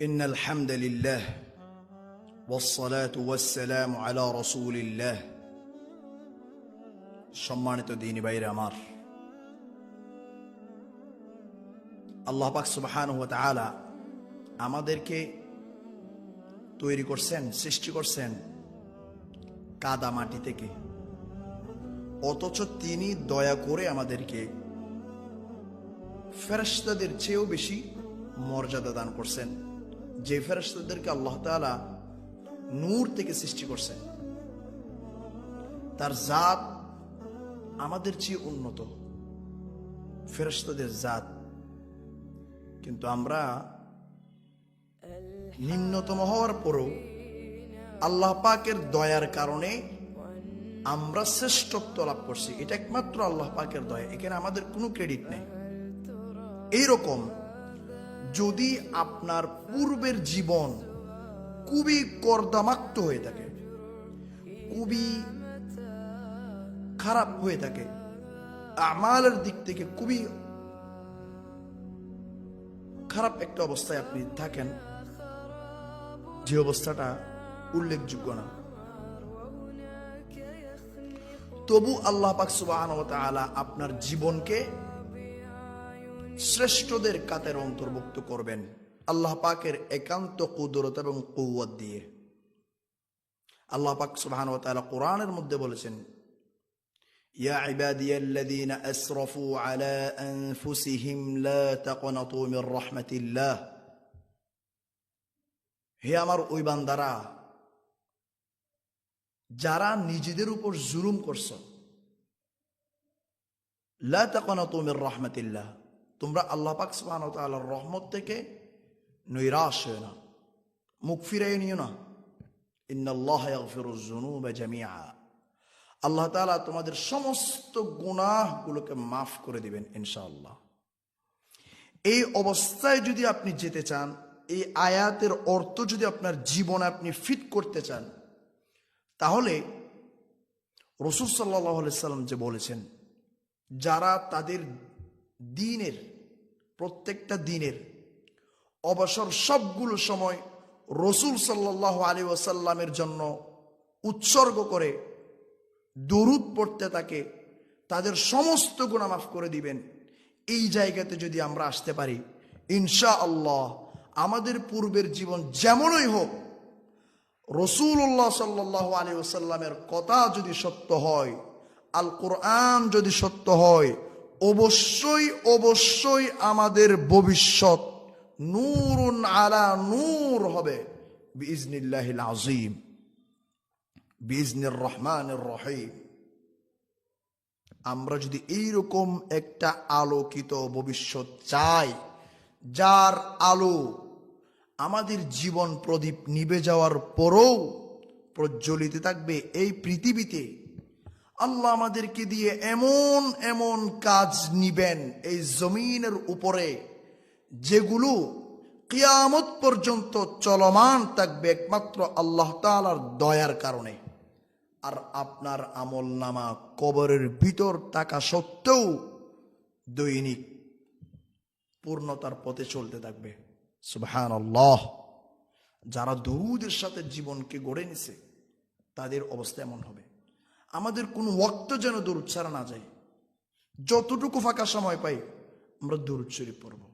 إن الحمد لله والصلاة والسلام على رسول الله সম্মানিত দিনী বাইরে আমার আল্লাহ পাক সুবহানাহু ওয়া তাআলা আমাদেরকে তৈরি করছেন সৃষ্টি করছেন কাদা মাটি থেকে অথচ তিনি দয়া করে আমাদেরকে ফেরেশতাদের চেয়েও বেশি মর্যাদা দান করছেন যে ফেরেশতাদেরকে আল্লাহ তাআলা নূর থেকে সৃষ্টি করছেন, তার জাত আমাদের চেয়ে উন্নত। ফেরেশতাদের জাত। কিন্তু আমরা নিম্নতম হওয়ার পরও আল্লাহ পাকের দয়ার কারণে আমরা শ্রেষ্ঠত্ব লাভ করছি। এটা একমাত্র আল্লাহ পাকের দয়া। এখানে আমাদের কোনো ক্রেডিট নেই। এইরকম যদি আপনার পূর্বের জীবন খুবই কর্দামাক্ত হয়ে থাকে, খুবই খারাপ হয়ে থাকে, আমালের দিক থেকে খুবই খারাপ একটা অবস্থায় আপনি থাকেন, যে অবস্থাটা উল্লেখযোগ্য না। তবু আল্লাহ পাক তাআলা আপনার জীবনকে শ্রেষ্ঠদের কাতের অন্তর্ভুক্ত করবেন। আল্লাহ পাকের একান্ত কুদরত এবং কৌয়াত দিয়ে। আল্লাহ পাক সুহান ও তালা কোরআনের মধ্যে বলেছেন, ইয়া ইবাদিয়াল্লাযীনা আসরাফু আলা আনফুসিহিম লা তাকনাতু মির রাহমাতিল্লাহ। হে আমার ওই বান্দারা, যারা নিজেদের উপর জুলুম করছ, লা তাকনাতু মির রাহমাতিল্লাহ। তোমরা আল্লাহ পাক ওয়া তাআলার রহমত থেকে নৈরাশ হয়ে না মুখ ফিরাই নিও না। ইন্নাল্লাহ ইয়াগফিরুজ যুনুবা জামিআ। আল্লাহ তাআলা তোমাদের সমস্ত গুনাহগুলোকে মাফ করে দিবেন ইনশাআল্লাহ। এই অবস্থায় যদি আপনি যেতে চান, এই আয়াতের অর্থ যদি আপনার জীবনে আপনি ফিট করতে চান, তাহলে রসুল সাল্লাহ সাল্লাম যে বলেছেন, যারা তাদের দিনের প্রত্যেকটা দিনের অবসর সবগুলো সময় রসুল সাল্লাহ আলী ওয়াসাল্লামের জন্য উৎসর্গ করে দরুদ পড়তে তাকে তাদের সমস্ত গুণা মাফ করে দিবেন। এই জায়গাতে যদি আমরা আসতে পারি ইনশা আল্লাহ আমাদের পূর্বের জীবন যেমনই হোক রসুল্লাহ সাল্লাহ আলী ওসাল্লামের কথা যদি সত্য হয় আল কোরআন যদি সত্য হয় অবশ্যই অবশ্যই আমাদের ভবিষ্যৎ নূরুন আলা নূর হবে। বিজনিল্লাহিল আজিম বিজনির রহমানের রহিম। আমরা যদি এইরকম একটা আলোকিত ভবিষ্যৎ চাই, যার আলো আমাদের জীবন প্রদীপ নিবে যাওয়ার পরও প্রজ্বলিত থাকবে এই পৃথিবীতে আল্লাহ আমাদেরকে দিয়ে এমন এমন কাজ নিবেন এই জমিনের উপরে যেগুলো কিয়ামত পর্যন্ত চলমান থাকবে একমাত্র আল্লাহ তালার দয়ার কারণে। আর আপনার আমল নামা কবরের ভিতর থাকা সত্ত্বেও দৈনিক পূর্ণতার পথে চলতে থাকবে। সুবহান আল্লাহ যারা দরুদের সাথে জীবনকে গড়ে নিছে, তাদের অবস্থা এমন হবে। আমাদের কোনো ওক্ত যেন দূর ছাড়া না যায়। যতটুকু ফাঁকা সময় পাই, আমরা দূর শরীফ পড়ব।